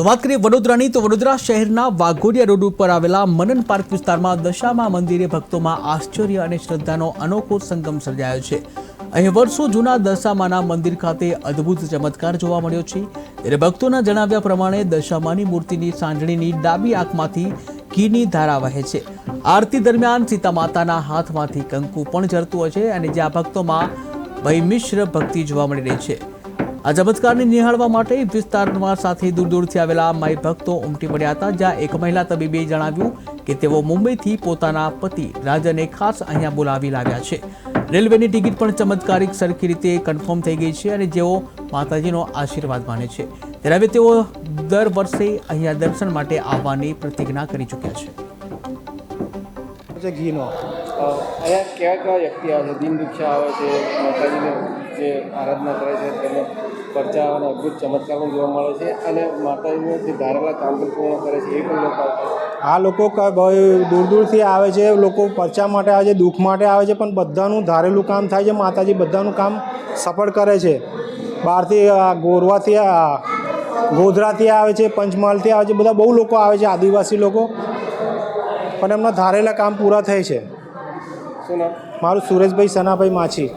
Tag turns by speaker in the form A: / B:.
A: તો વાત કરીએ વડોદરાની, તો વડોદરા શહેરના વાઘોડિયા રોડ ઉપર આવેલા મનન પાર્ક વિસ્તારમાં દશામા મંદિરે ભક્તોમાં આશ્ચર્ય અને શ્રદ્ધાનો અનોખો સંગમ સર્જાયો છે. અહીં વર્ષો જૂના દશામાના મંદિર ખાતે અદ્ભુત ચમત્કાર જોવા મળ્યો છે. ત્યારે ભક્તોના જણાવ્યા પ્રમાણે દશામાની મૂર્તિની સાંજણીની ડાબી આંખમાંથી ઘીની ધારા વહે છે. આરતી દરમિયાન સીતા માતાના હાથમાંથી કંકુ પણ ઝરતું હોય છે અને જ્યાં ભક્તોમાં ભયમિશ્ર ભક્તિ જોવા મળી રહી છે. આ ચમત્કારને નિહાળવા માટે વિસ્તારમાં સાથે દૂર દૂરથી આવેલા માઈ ભક્તો ઉમટી પડ્યા હતા, જ્યાં એક મહિલા તબીબે જણાવ્યું કે તેઓ મુંબઈથી પોતાના પતિ રાજને ખાસ અહીંયા બોલાવી લાવ્યા છે. રેલવેની ટિકિટ પણ ચમત્કારિક સરખી રીતે કન્ફર્મ થઈ ગઈ છે અને જેઓ માતાજીનો આશીર્વાદ માને છે. ત્યારે તેઓ દર વર્ષે અહીંયા દર્શન માટે આવવાની પ્રતિજ્ઞા કરી ચૂક્યા છે.
B: ઘીનો.
C: અહીંયા કેવા કેવા વ્યક્તિ આવે છે દિન દીક્ષા આવે છે, માતાજીને જે આરાધના કરે છે, તેનો પરચા અને અદ્ભુત ચમત્કાર પણ જોવા મળે છે અને માતાજીનું જે ધારેલા કામ પણ પૂર્ણ કરે છે, એ પણ લોકો.
B: આ લોકો દૂર દૂરથી આવે છે, લોકો પરચા માટે આવે છે, દુઃખ માટે આવે છે, પણ બધાનું ધારેલું કામ થાય છે, માતાજી બધાનું કામ સફળ કરે છે. બહારથી ગોરવાથી ગોધરાથી આવે છે, પંચમહાલથી આવે છે, બધા બહુ લોકો આવે છે, આદિવાસી લોકો. પણ એમના ધારેલા કામ પૂરા થાય છે.
C: શું નામ?
B: મારું સુરેશભાઈ સનાભાઈ માછી.